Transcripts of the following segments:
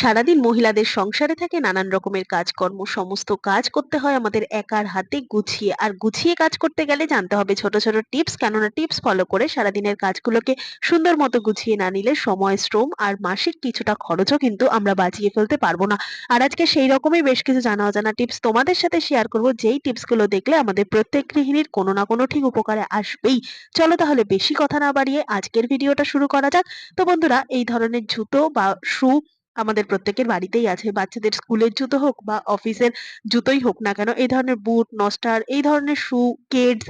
সারাদিন মহিলাদের সংসারে থাকে, নানান রকমের কাজকর্ম, সমস্ত কাজ করতে হয় আমাদের একার হাতে গুছিয়ে। আর গুছিয়ে কাজ করতে গেলে জানতে হবে ছোট ছোট টিপস, কেননা টিপস ফলো করে সারাদিনের কাজগুলোকে সুন্দর মতো গুছিয়ে না নিলে সময়, শ্রম আর মাসিক কিছুটা খরচও কিন্তু আমরা বাঁচিয়ে ফেলতে পারব না। আর আজকে সেই রকমই বেশ কিছু জানা অজানা টিপস তোমাদের সাথে শেয়ার করব। যেই টিপসগুলো দেখলে আমাদের প্রত্যেক গৃহিণীর কোনো না কোনো ঠিক উপকারে আসবেই। চলো তাহলে বেশি কথা না বাড়িয়ে আজকের ভিডিওটা শুরু করা যাক। তো বন্ধুরা, এই ধরনের জুতো বা শু আমাদের প্রত্যেকের বাড়িতেই আছে। বাচ্চাদের স্কুলের জুতো হোক বা অফিসের জুতোই হোক না কেন, এই ধরনের বুট নস্টার এই ধরনের শু, কেডস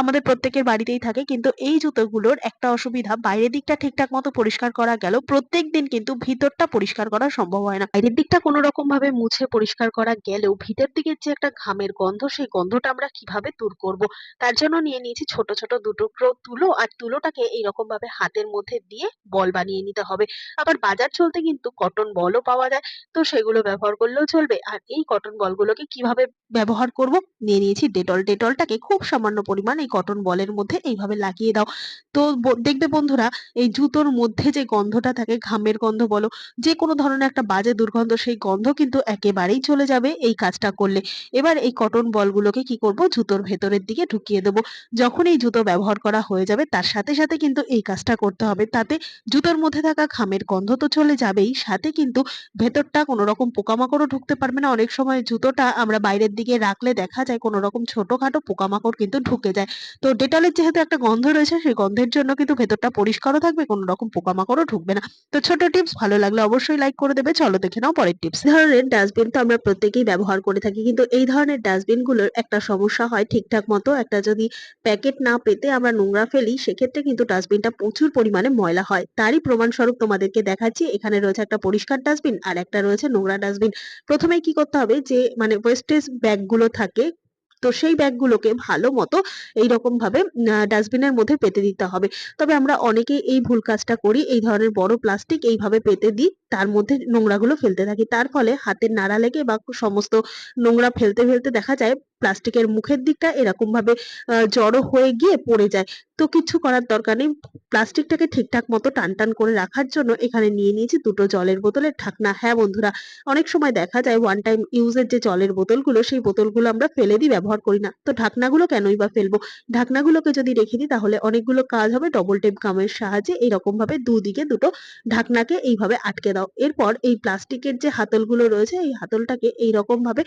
আমাদের প্রত্যেকের বাড়িতেই থাকে। কিন্তু এই জুতোগুলোর একটা অসুবিধা, বাইরের দিকটা ঠিকঠাক মতো পরিষ্কার করা গেল প্রত্যেক দিন কিন্তু ভিতরটা পরিষ্কার করা সম্ভব হয় না। বাইরের দিকটা কোনো রকম ভাবে মুছে পরিষ্কার করা গেলেও ভিতর দিকের যে একটা ঘামের গন্ধ, সেই গন্ধটা আমরা কীভাবে দূর করব? তার জন্য নিয়ে নিয়েছি ছোট ছোট দুটুকরো তুলো আর তুলোটাকে এইরকম ভাবে হাতের মধ্যে দিয়ে বল বানিয়ে নিতে হবে। আবার বাজার চলতে কিন্তু কটন বলও পাওয়া যায়। তো সেগুলো ব্যবহার করলেও চলবে। আর এই কটন বলগুলোকে কীভাবে ব্যবহার করব? নিয়ে নিয়েছি ডেটল। ডেটলটাকে খুব সামান্য পরিমাণ এই কটন বলের মধ্যে এইভাবে লাগিয়ে দাও। তো দেখবে বন্ধুরা, এই জুতোর মধ্যে যে গন্ধটা থাকে, ঘামের গন্ধ বলো, যে কোনো ধরনের একটা বাজে দুর্গন্ধ, সেই গন্ধ কিন্তু একেবারেই চলে যাবে এই কাজটা করলে। এবার এই কটন বলগুলোকে কি করব? জুতোর ভেতরের দিকে ঢুকিয়ে দেবো। যখন এই জুতো ব্যবহার করা হয়ে যাবে, তার সাথে সাথে কিন্তু এই কাজটা করতে হবে। তাতে জুতোর মধ্যে থাকা ঘামের গন্ধ তো চলে যাবেই, সাথে কিন্তু ভেতরটা কোনো রকম পোকামাকড়ও ঢুকতে পারবে না। অনেক সময় জুতোটা আমরা বাইরের দিকে রাখলে দেখা যায় কোনো রকম ছোটখাটো পোকামাকড় কিন্তু ঢুকে যায়। তো ডেটলের যেহেতু একটা গন্ধ রয়েছে, সেই গন্ধের জন্য কিন্তু ভেতরটা পরিষ্কারও থাকবে কোনো রকম পোকামাকড়ও ঢুকবে না। তো ছোট টিপস, ভালো লাগলে অবশ্যই লাইক করে দেবে। চলো দেখে নাও পরের টিপস। ধরনের ডাস্টবিন তো আমরা প্রত্যেকেই ব্যবহার করে থাকি, কিন্তু এই ধরনের ডাস্টবিনগুলোর একটা সমস্যা হয় ঠিকঠাক মতো। একটা যদি প্যাকেট না পেতে আমরা নোংরা ফেলি, সেক্ষেত্রে কিন্তু ডাস্টবিনটা প্রচুর পরিমাণে ময়লা হয়। তারই প্রমাণস্বরূপ তোমাদেরকে দেখাচ্ছি। এখানে রয়েছে একটা পরিষ্কার ডাস্টবিন আর একটা রয়েছে নোংরা ডাস্টবিন প্রথমে কি করতে হবে যে মানে ওয়েস্টেজ ব্যাগগুলো থাকে, তো সেই ব্যাগগুলোকে ভালো মতো এইরকম ভাবে ডাস্টবিনের মধ্যে পেতে দিতে হবে। তবে আমরা অনেকেই এই ভুল কাজটা করি, এই ধরনের বড় প্লাস্টিক এইভাবে পেতে দিই, তার মধ্যে নোংরাগুলো ফেলতে থাকি। তার ফলে হাতের নাড়া লেগে বা সমস্ত নোংরা ফেলতে ফেলতে দেখা যায় প্লাস্টিকের মুখের দিকটা এরকম ভাবে জড়ো হয়ে গিয়ে পড়ে যায়। তো কিছু করার দরকার নেই। প্লাস্টিকটাকে ঠিকঠাক মতো টান টান করে রাখার জন্য এখানে নিয়ে নিয়েছি দুটো জলের বোতলের ঢাকনা। হ্যাঁ বন্ধুরা, অনেক সময় দেখা যায় ওয়ান টাইম ইউজের যে জলের বোতলগুলো, সেই বোতলগুলো আমরা ফেলে দিই, ব্যবহার করি না। তো ঢাকনাগুলো কেনই বা ফেলব? ঢাকনাগুলোকে যদি রেখে দিই, তাহলে অনেকগুলো কাজ হবে। ডবল টেপ গামের সাহায্যে এইরকম ভাবে দুদিকে দুটো ঢাকনাকে এইভাবে আটকে দাও। এরপর এই প্লাস্টিকের যে হাতলগুলো রয়েছে, এই হাতলটাকে এইরকম ভাবে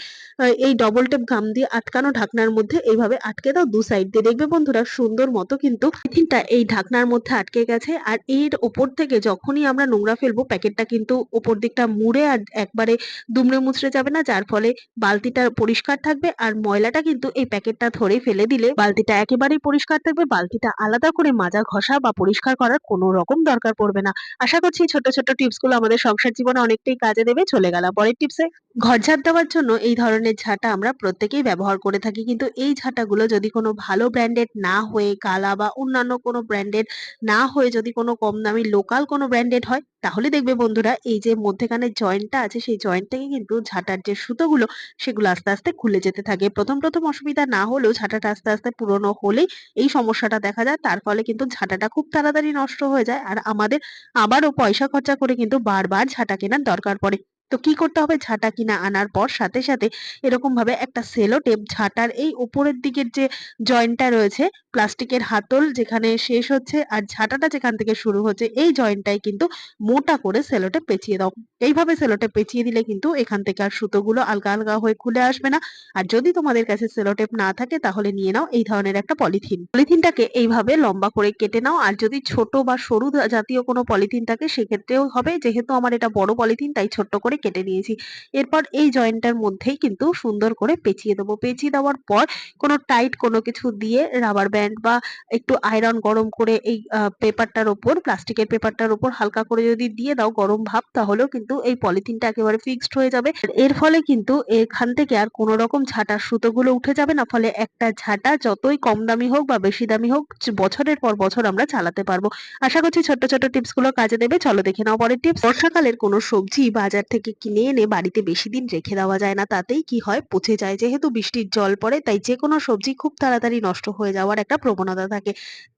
এই ডবল টেপ গাম দিয়ে আটকানো ঢাকনার মধ্যে এইভাবে আটকে দাও, দু সাইড দিয়ে। দেখবে বন্ধুরা, সুন্দর মতো কিন্তু টিফিনটা এই ঢাকনার মধ্যে আটকে গেছে। আর এর ওপর থেকে যখনই আমরা নোংরা ফেলব, প্যাকেটটা কিন্তু ওপর দিকটা মুড়ে আর একবারে দুমড়ে মুচড়ে যাবে না, যার ফলে বালতিটা পরিষ্কার থাকবে আর ময়লাটা কিন্তু এই প্যাকেটটা ধরে ফেলে দিলে বালতিটা একেবারেই পরিষ্কার থাকবে। বালতিটা আলাদা করে মাজা ঘষা বা পরিষ্কার করার কোনো রকম দরকার পড়বে না। আশা করছি ছোট ছোট টিপসগুলো আমাদের সংসার জীবনে অনেকটাই কাজে দেবে। চলে গেলাম পরের টিপসে ঘর ঝাড় দেওয়ার জন্য এই ধরনের ঝাঁটা আমরা প্রত্যেকেই ব্যবহার করে থাকি। কিন্তু এই ঝাঁটাগুলো যদি কোনো ভালো ব্র্যান্ডেড না হয়ে, কালা বা অন্যান্য কোনো ব্র্যান্ডেড না হয়ে যদি কোনো কম দামি লোকাল কোনো ব্র্যান্ডেড হয়, তাহলে দেখবে বন্ধুরা এই যে মধ্যেখানের জয়েন্টটা আছে, সেই জয়েন্ট থেকে কিন্তু ঝাঁটার যে সুতোগুলো, সেগুলো আস্তে আস্তে খুলে যেতে থাকে। প্রথম প্রথম অসুবিধা না হলেও ঝাঁটাটা আস্তে আস্তে পুরনো হলেই এই সমস্যাটা দেখা যায়। তার ফলে কিন্তু ঝাঁটাটা খুব তাড়াতাড়ি নষ্ট হয়ে যায়। আর আমাদের আবারও পয়সা খরচা করে কিন্তু বারবার ঝাঁটা কেনার দরকার পড়ে। তো কি করতে হবে? ঝাঁটা কিনা আনার পর সাথে সাথে এরকম ভাবে একটা সেলো টেপ ঝাঁটার এই উপরের দিকের যে জয়েন্টটা রয়েছে প্লাস্টিকের হাতল যেখানে শেষ হচ্ছে আর ঝাঁটাটা যেখান থেকে শুরু হচ্ছে, এই জয়েন্টটাই কিন্তু মোটা করে সেলোটে পেঁচিয়ে দাও। এইভাবে সেলোটে পেঁচিয়ে দিলে কিন্তু এখান থেকে আর সুতোগুলো আলগা আলগা হয়ে খুলে আসবে না। আর যদি তোমাদের কাছে সেলোটেপ না থাকে তাহলে নিয়ে নাও এই ধরনের একটা পলিথিন পলিথিনটাকে এইভাবে লম্বা করে কেটে নাও আর যদি ছোট বা সরু জাতীয় কোনো পলিথিন থাকে সেক্ষেত্রেও হবে। যেহেতু আমার এটা বড় পলিথিন তাই ছোট্ট করে কেটে নিয়েছি। এরপর এই জয়েন্টটার মধ্যেই কিন্তু সুন্দর করে পেঁচিয়ে দেবো। পেঁচিয়ে দেওয়ার পর কোনো টাইট কোনো কিছু দিয়ে রাবার ব্যান্ড বা একটু আয়রন গরম করে এই পেপারটার ওপর প্লাস্টিকের পেপারটার ওপর হালকা করে যদি দিয়ে দাও গরম ভাব, তাহলেও কিন্তু এই পলিথিনটা একেবারে ফিক্সড হয়ে যাবে। এর ফলে কিন্তু এখান থেকে আর কোনো রকম ঝাঁটার সুতোগুলো উঠে যাবে না। ফলে একটা ঝাঁটা যতই কম দামি হোক বা বেশি দামি হোক বছরের পর বছর আমরা চালাতে পারব। আশা করছি ছোট্ট ছোট্ট টিপসগুলো কাজে দেবে। চলো দেখে নাও পরের টিপস। বর্ষাকালের কোনো সবজি বাজার থেকে কিনে এনে বাড়িতে বেশি দিন রেখে দেওয়া যায় না। তাতেই কি হয়? পচে যায়। যেহেতু বৃষ্টির জল পড়ে, তাই যে কোনো সবজি খুব তাড়াতাড়ি নষ্ট হয়ে যাওয়ার একটা প্রবণতা থাকে।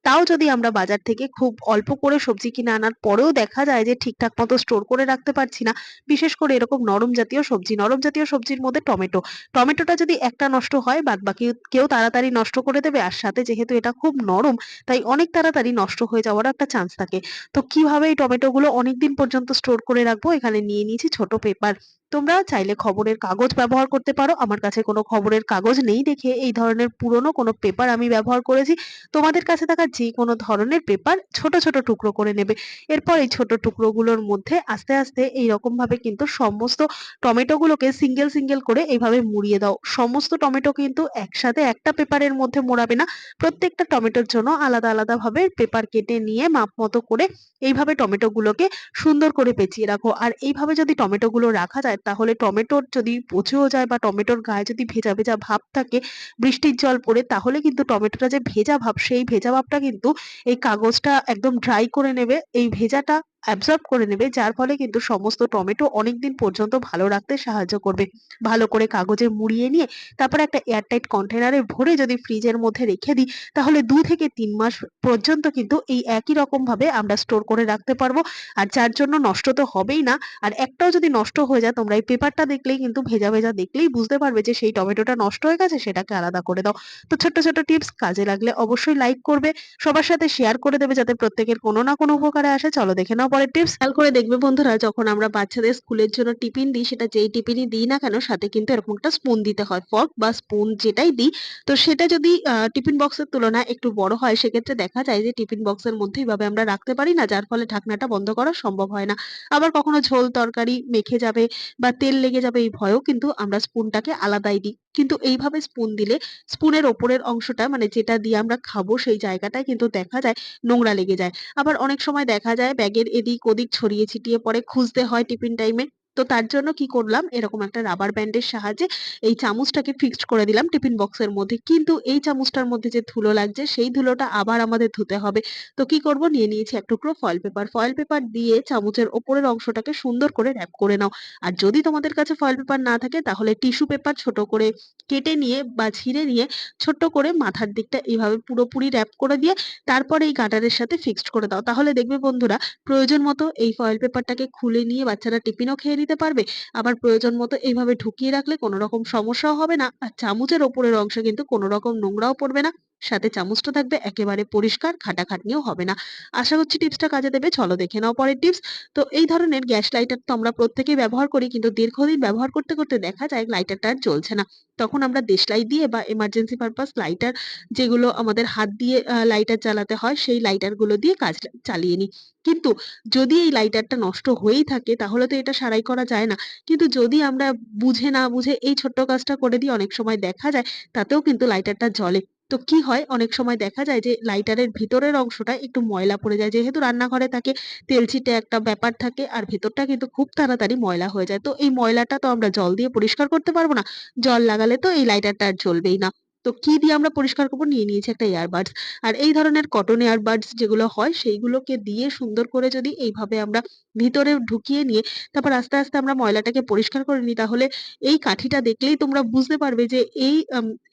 তাও যদি আমরা বাজার থেকে খুব অল্প করে সবজি কিনে আনার পরেও দেখা যায় যে ঠিকঠাক মতো স্টোর করে রাখতে পারছি না। বিশেষ করে এরকম নরম জাতীয় সবজি, নরম জাতীয় সবজির মধ্যে টমেটো। টমেটোটা যদি একটা নষ্ট হয় বাদবাকি কেউ তাড়াতাড়ি নষ্ট করে দেবে আর সাথে যেহেতু এটা খুব নরম তাই অনেক তাড়াতাড়ি নষ্ট হয়ে যাওয়ার একটা চান্স থাকে। তো কীভাবে এই টমেটোগুলো অনেকদিন পর্যন্ত স্টোর করে রাখব এখানে নিয়ে নিয়েছি ছোট পেপার। তোমরা চাইলে খবরের কাগজ ব্যবহার করতে পারো। আমার কাছে কোনো খবরের কাগজ নেই দেখে এই ধরনের পুরনো কোনো পেপার আমি ব্যবহার করেছি। তোমাদের কাছে থাকা যেকোনো ধরনের পেপার ছোট, ছোট টুকরো করে নেবে। এরপর এই ছোট টুকরোগুলোর মধ্যে আস্তে, আস্তে এইরকম ভাবে কিন্তু সমস্ত টমেটোগুলোকে সিঙ্গেল, সিঙ্গেল করে এইভাবে মুড়িয়ে দাও। সমস্ত টমেটো কিন্তু একসাথে একটা পেপারের মধ্যে মোড়াবে না। প্রত্যেকটা টমেটোর জন্য আলাদা, আলাদা ভাবে পেপার কেটে নিয়ে মাপ মতো করে এইভাবে টমেটোগুলোকে সুন্দর করে পেঁচিয়ে রাখো। আর এইভাবে যদি টমেটোগুলো রাখা যায় তাহলে টমেটোর যদি পচেও যায় বা টমেটোর গায়ে যদি ভেজা, ভেজা ভাব থাকে বৃষ্টির জল পড়ে তাহলে কিন্তু টমেটোটা যে ভেজা ভাব সেই ভেজা ভাবটা কিন্তু এই কাগজটা একদম ড্রাই করে নেবে। এই ভেজাটা অ্যাবজর্ব করে নেবে যার ফলে কিন্তু সমস্ত টমেটো অনেকদিন পর্যন্ত ভালো রাখতে সাহায্য করবে। ভালো করে কাগজে মুড়িয়ে নিয়ে তারপর একটা এয়ারটাইট কন্টেনারে ভরে যদি ফ্রিজের মধ্যে রেখে দিই তাহলে দু থেকে তিন মাস পর্যন্ত কিন্তু এই একই রকম ভাবে আমরা স্টোর করে রাখতে পারব। আর যার জন্য নষ্ট তো হবেই না। আর একটাও যদি নষ্ট হয়ে যায় তোমরা এই পেপারটা দেখলেই কিন্তু ভেজা, ভেজা দেখলেই বুঝতে পারবে যে সেই টমেটোটা নষ্ট হয়ে গেছে সেটাকে আলাদা করে দাও। তো ছোট্ট, ছোট্ট টিপস কাজে লাগলে অবশ্যই লাইক করবে। সবার সাথে শেয়ার করে দেবে যাতে প্রত্যেকের কোনো না কোনো উপকারে আসে। চলো দেখে নাও পরের টিপস। খেয়াল করে দেখবে বন্ধুরা, যখন আমরা বাচ্চাদের স্কুলের জন্য টিফিন দিই, সেটা যেই টিফিনই দিই না কেন, সাথে কিন্তু এরকম একটা স্পুন দিতে হয়। ফর্ক বা স্পুন যেটাই দিই, তো সেটা যদি টিফিন বক্সের তুলনায় একটু বড় হয়, সেক্ষেত্রে দেখা যায় যে টিফিন বক্সের মধ্যে এভাবে আমরা রাখতে পারি না, যার ফলে ঢাকনাটা বন্ধ করা সম্ভব হয় না। আবার কখনো ঝোল তরকারি মেখে যাবে বা তেল লেগে যাবে, এই ভয়েও কিন্তু আমরা স্পুনটাকে আলাদাই দিই। কিন্তু এইভাবে স্পুন দিলে স্পুনের ওপরের অংশটা মানে যেটা দিয়ে আমরা খাব, সেই জায়গাটায় কিন্তু দেখা যায় নোংরা লেগে যায়। আবার অনেক সময় দেখা যায় ব্যাগের এদিক ওদিক ছড়িয়ে ছিটিয়ে পরে খুঁজতে হয় টিফিন টাইমে। তো তার জন্য কি করলাম এরকম একটা রাবার ব্যান্ডের সাহায্যে এই চামচটাকে ফিক্সড করে দিলাম টিফিন বক্সের মধ্যে। কিন্তু এই চামচটার মধ্যে যে ধুলো লাগছে, সেই ধুলোটা আবার আমাদের ধুতে হবে। তো কি করব নিয়ে নিয়েছি এক টুকরো ফয়েল পেপার। ফয়েল পেপার দিয়ে চামচের ওপরের অংশটাকে সুন্দর করে র‍্যাপ করে নাও। আর যদি তোমাদের কাছে ফয়েল পেপার না থাকে, তাহলে টিস্যু পেপার ছোট করে কেটে নিয়ে বা ছিঁড়ে নিয়ে ছোট্ট করে মাথার দিকটা এইভাবে পুরোপুরি র‍্যাপ করে দিয়ে তারপরে এই গার্ডারের সাথে ফিক্সড করে দাও। তাহলে দেখবে বন্ধুরা, প্রয়োজন মতো এই ফয়েল পেপারটাকে খুলে নিয়ে বাচ্চারা টিফিনও খেয়ে নিতে পারবে। আবার প্রয়োজন মতো এইভাবে ঢুকিয়ে রাখলে কোনো রকম সমস্যাও হবে না। আর চামচের ওপরের অংশে কিন্তু কোনো রকম নোংরাও পড়বে না। সাথে চামচটা থাকবে একেবারে পরিষ্কার, ঘাটাঘাটনিও হবে না। আশা করছি টিপসটা কাজে দেবে। চলো দেখে নাও পরের টিপস। তো এই ধরনের গ্যাস লাইটার তো আমরা প্রত্যেকেই ব্যবহার করি কিন্তু দীর্ঘদিন ব্যবহার করতে, করতে দেখা যায় লাইটারটা আর জ্বলছে না। তখন আমরা দেশলাই দিয়ে বা এমার্জেন্সি পারপাস লাইটার যেগুলো আমাদের হাত দিয়ে লাইটার জ্বালাতে হয় সেই লাইটারগুলো দিয়ে কাজ চালিয়ে নিই। কিন্তু যদি এই লাইটারটা নষ্ট হয়েই থাকে তাহলে তো এটা সারাই করা যায় না। কিন্তু যদি আমরা বুঝে না বুঝে এই ছোট্ট কাজটা করে দিই অনেক সময় দেখা যায় তাতেও কিন্তু লাইটারটা জ্বলে। তো কি হয় অনেক সময় দেখা যায় যে লাইটারের ভিতরের অংশটা একটু ময়লা পড়ে যায়। যেহেতু রান্নাঘরে থাকে, তেল ছিটে একটা ব্যাপার থাকে আর ভেতরটা কিন্তু খুব তাড়াতাড়ি ময়লা হয়ে যায়। তো এই ময়লাটা তো আমরা জল দিয়ে পরিষ্কার করতে পারব না। জল লাগালে তো এই লাইটারটা আর জ্বলবেই না। তো কি দিয়ে আমরা পরিষ্কার করব? নিয়ে নিয়েছি একটা এয়ারবাডস। আর এই ধরনের কটন এয়ারবাডস যেগুলো হয় সেইগুলোকে দিয়ে সুন্দর করে যদি এইভাবে আমরা ভিতরে ঢুকিয়ে নিয়ে তারপর আস্তে, আস্তে আমরা ময়লাটাকে পরিষ্কার করে নিই তাহলে এই কাঠিটা দেখলেই তোমরা বুঝতে পারবে যে এই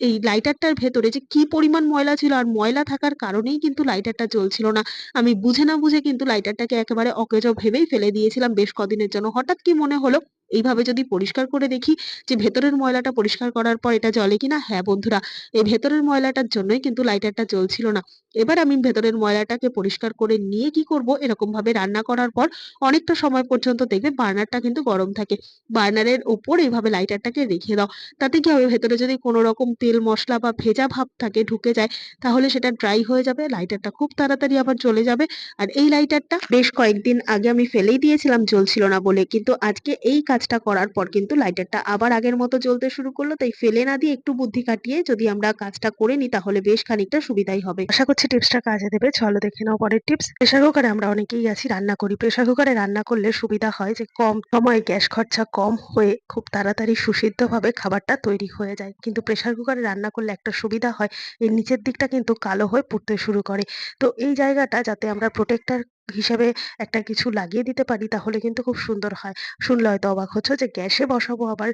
এই লাইটারটার ভেতরে যে কি পরিমাণ ময়লা ছিল আর ময়লা থাকার কারণেই কিন্তু লাইটারটা জ্বলছিল না। আমি বুঝে না বুঝে কিন্তু লাইটারটাকে একেবারে অকেজো ভেবেই ফেলে দিয়েছিলাম বেশ কদিনের জন্য। হঠাৎ কি মনে হলো এইভাবে যদি পরিষ্কার করে দেখি যে ভেতরের ময়লাটা পরিষ্কার করার পর এটা জ্বলে কিনা? হ্যাঁ বন্ধুরা, এই ভেতরের ময়লাটার জন্যই কিন্তু লাইটারটা জ্বলছিল না। এবার আমি ভেতরের ময়লাটাকে পরিষ্কার করে নিয়ে কি করব এরকম ভাবে রান্না করার পর অনেকটা সময় পর্যন্ত দেখবে বার্নারটা কিন্তু গরম থাকে। বার্নারের ওপর এইভাবে লাইটারটাকে রেখে দাও। তাতে কি হবে ভেতরে যদি কোনো রকম তেল, মশলা বা ভেজা ভাব থাকে, ঢুকে যায়, তাহলে সেটা ড্রাই হয়ে যাবে। লাইটারটা খুব তাড়াতাড়ি আবার জ্বলে যাবে। আর এই লাইটারটা বেশ কয়েকদিন আগে আমি ফেলেই দিয়েছিলাম, জ্বলছিল না বলে। কিন্তু আজকে এই কাজটা করার পর কিন্তু লাইটারটা আবার আগের মতো জ্বলতে শুরু করল। তাই ফেলে না দিয়ে একটু বুদ্ধি খাটিয়ে যদি আমরা কাজটা করে নিই, তাহলে বেশ খানিকটা সুবিধাই হবে। আশা করছি টিপসটা কাজে দেবে। চলো দেখে নাও পরের টিপস। প্রেসার কুকারে আমরা অনেকেই আছি, রান্না করি। প্রেসার কুকারে রান্না করলে সুবিধা হয় যে, কম সময়ে গ্যাস খরচা কম হয়ে খুব তাড়াতাড়ি সুসিদ্ধভাবে খাবারটা তৈরি হয়ে যায়। কিন্তু প্রেসার কুকারে রান্না করলে একটা সুবিধা হয়, এর নিচের দিকটা কিন্তু কালো হয়ে পুড়তে শুরু করে। তো এই জায়গাটা যাতে আমরা প্রোটেক্টর হিসেবে একটা কিছু লাগিয়ে দিতে পারি তাহলে কিন্তু খুব সুন্দর হয়। শুনলে হয়তো অবাক হচ্ছ যে গ্যাসে বসাবো আবার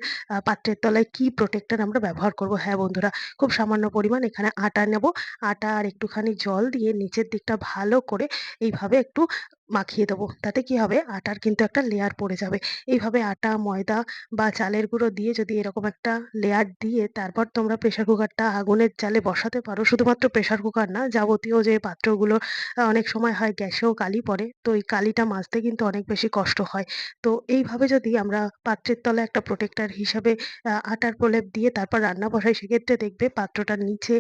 পাত্রের তলায় কি প্রোটেক্টর আমরা ব্যবহার করব। হ্যাঁ বন্ধুরা, খুব সামান্য পরিমাণ এখানে আটা নেব। আটা আর একটুখানি জল দিয়ে নিচের দিকটা ভালো করে এইভাবে একটু মাখিয়ে দেবো। তাতে কি হবে আটার কিন্তু একটা লেয়ার পড়ে যাবে। এইভাবে আটা, ময়দা বা চালের গুঁড়ো দিয়ে যদি এরকম একটা লেয়ার দিয়ে তারপর তোমরা প্রেশার কুকারটা আগুনের জালে বসাতে পারো। শুধুমাত্র প্রেশার কুকার না, যাবতীয় যে পাত্রগুলো অনেক সময় হয় গ্যাসেও কালি পড়ে। তো এই কালিটা মাজতে কিন্তু অনেক বেশি কষ্ট হয়। তো এইভাবে যদি আমরা পাত্রের তলায় একটা প্রোটেক্টর হিসাবে আটার প্রলেপ দিয়ে তারপর রান্না বসাই সেক্ষেত্রে দেখবে পাত্রটার নিচে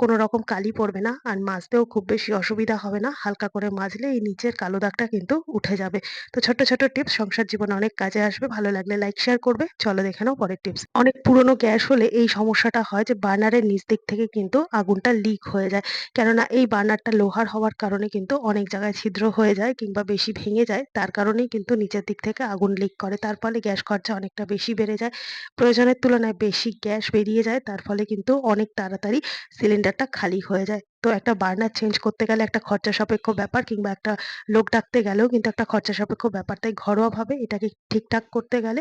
কোনো রকম কালি পড়বে না। আর মাজতেও খুব বেশি অসুবিধা হবে না। হালকা করে মাজলে এই নিচের কালো দাগটা কিন্তু উঠে যাবে। তো ছোট্ট, ছোট্ট টিপস সংসার জীবনে অনেক কাজে আসবে। ভালো লাগলে লাইক, শেয়ার করবে। চলো দেখে নাও পরের টিপস। অনেক পুরনো গ্যাস হলে এই সমস্যাটা হয় যে বার্নারের নিচ দিক থেকে কিন্তু আগুনটা লিক হয়ে যায়। কেননা এই বার্নারটা লোহার হওয়ার কারণে কিন্তু অনেক জায়গায় ছিদ্র হয়ে যায় কিংবা বেশি ভেঙে যায়। তার কারণেই কিন্তু নিচের দিক থেকে আগুন লিক করে। তার ফলে গ্যাস খরচা অনেকটা বেশি বেড়ে যায়। প্রয়োজনের তুলনায় বেশি গ্যাস বেরিয়ে যায়। তার ফলে কিন্তু অনেক তাড়াতাড়ি সিলিন্ডারটা খালি হয়ে যায়। তো একটা বার্নার চেঞ্জ করতে গেলে একটা খরচা সাপেক্ষ ব্যাপার কিংবা একটা লোক ডাকতে গেলেও কিন্তু একটা খরচা সাপেক্ষ ব্যাপার। তাই ঘরোয়াভাবে এটাকে ঠিকঠাক করতে গেলে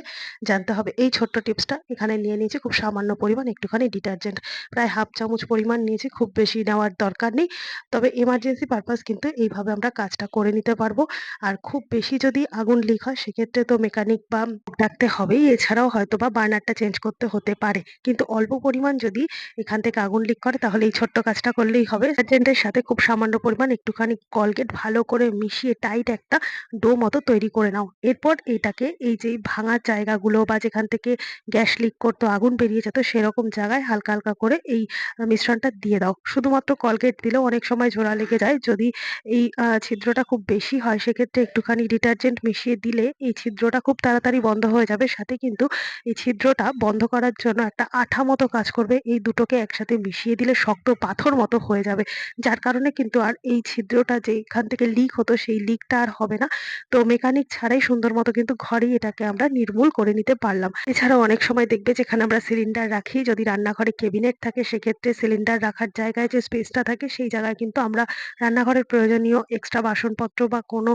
জানতে হবে এই ছোট্ট টিপসটা এখানে নিয়ে নিয়েছি খুব সামান্য পরিমাণ একটুখানি ডিটারজেন্ট। প্রায় হাফ চামচ পরিমাণ নিয়েছি, খুব বেশি নেওয়ার দরকার নেই। তবে এমার্জেন্সি পারপাস কিন্তু এইভাবে আমরা কাজটা করে নিতে পারব। আর খুব বেশি যদি আগুন লিক হয় সেক্ষেত্রে তো মেকানিক বা ডাকতে হবেই। এছাড়াও হয়তো বা বার্নারটা চেঞ্জ করতে হতে পারে। কিন্তু অল্প পরিমাণ যদি এখান থেকে আগুন লিক করে তাহলে এই ছোট্ট কাজটা করলেই হবে। ডিটারজেন্টের সাথে খুব সামান্য পরিমাণ একটুখানি কলগেট ভালো করে মিশিয়ে টাইট একটা ডো মতো তৈরি করে নাও। এরপর এটাকে এই যে ভাঙা জায়গাগুলো বা যেখান থেকে গ্যাস লিক করতো, আগুন বেরিয়ে যেত সেরকম জায়গায় হালকা, হালকা করে এই মিশ্রণটা দিয়ে দাও। শুধুমাত্র কলগেট দিলেও অনেক সময় জোড়া লেগে যায়। যদি এই ছিদ্রটা খুব বেশি হয় সেক্ষেত্রে একটুখানি ডিটারজেন্ট মিশিয়ে দিলে এই ছিদ্রটা খুব তাড়াতাড়ি বন্ধ হয়ে যাবে। সাথে কিন্তু এই ছিদ্রটা বন্ধ করার জন্য একটা আঠা মতো কাজ করবে। এই দুটোকে একসাথে মিশিয়ে দিলে শক্ত পাথর মতো হয়ে যাবে। যার কারণে কিন্তু আর এই ছিদ্রটা যেখান থেকে লিক হতো, সেই লিকটা আর হবে না। তো মেকানিক ছাড়াই সুন্দর মতো কিন্তু ঘরেই এটাকে আমরা নির্মূল করে নিতে পারলাম। এছাড়াও অনেক সময় দেখবে যেখানে আমরা সিলিন্ডার রাখি, যদি রান্নাঘরে কেবিনেট থাকে, সেক্ষেত্রে সিলিন্ডার রাখার জায়গায় যে স্পেসটা থাকে, সেই জায়গায় কিন্তু আমরা রান্নাঘরের প্রয়োজনীয় এক্সট্রা বাসনপত্র বা কোনো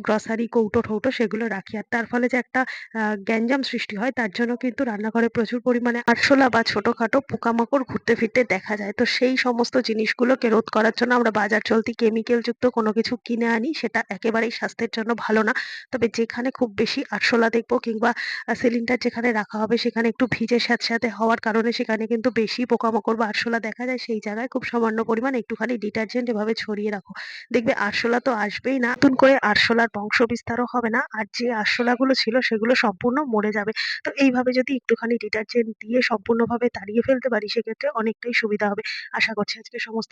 গ্রসারি কৌটো-ঠৌটো সেগুলো রাখি। আর তার ফলে যে একটা গ্যাঞ্জাম সৃষ্টি হয়, তার জন্য কিন্তু রান্নাঘরে প্রচুর পরিমাণে আরশোলা বা ছোটখাটো পোকামাকড় ঘুরতে ফিরতে দেখা যায়। তো সেই সমস্ত জিনিসগুলোকে রোধ করার জন্য আমরা বাজার চলতি কেমিক্যাল যুক্ত কোনো কিছু কিনে আনি সেটা একেবারেই স্বাস্থ্যের জন্য ভালো না। তবে যেখানে খুব বেশি আরশোলা দেখব কিংবা সিলিন্ডার যেখানে রাখা হবে সেখানে একটু ভিজে স্যাঁতস্যাঁতে হওয়ার কারণে সেখানে কিন্তু বেশি পোকামাকড় বা আরশোলা দেখা যায় সেই জায়গায় খুব সামান্য পরিমাণ একটুখানি ডিটারজেন্ট এভাবে ছড়িয়ে রাখো। দেখবে আরশোলা তো আসবেই না, নতুন করে আরশোলার বংশ বিস্তারও হবে না। আর যে আরশোলাগুলো ছিল সেগুলো সম্পূর্ণ মরে যাবে। তো এইভাবে যদি একটুখানি ডিটারজেন্ট দিয়ে সম্পূর্ণভাবে তাড়িয়ে ফেলতে পারি সেক্ষেত্রে অনেকটাই সুবিধা হবে। আশা করছি আজকে সমস্ত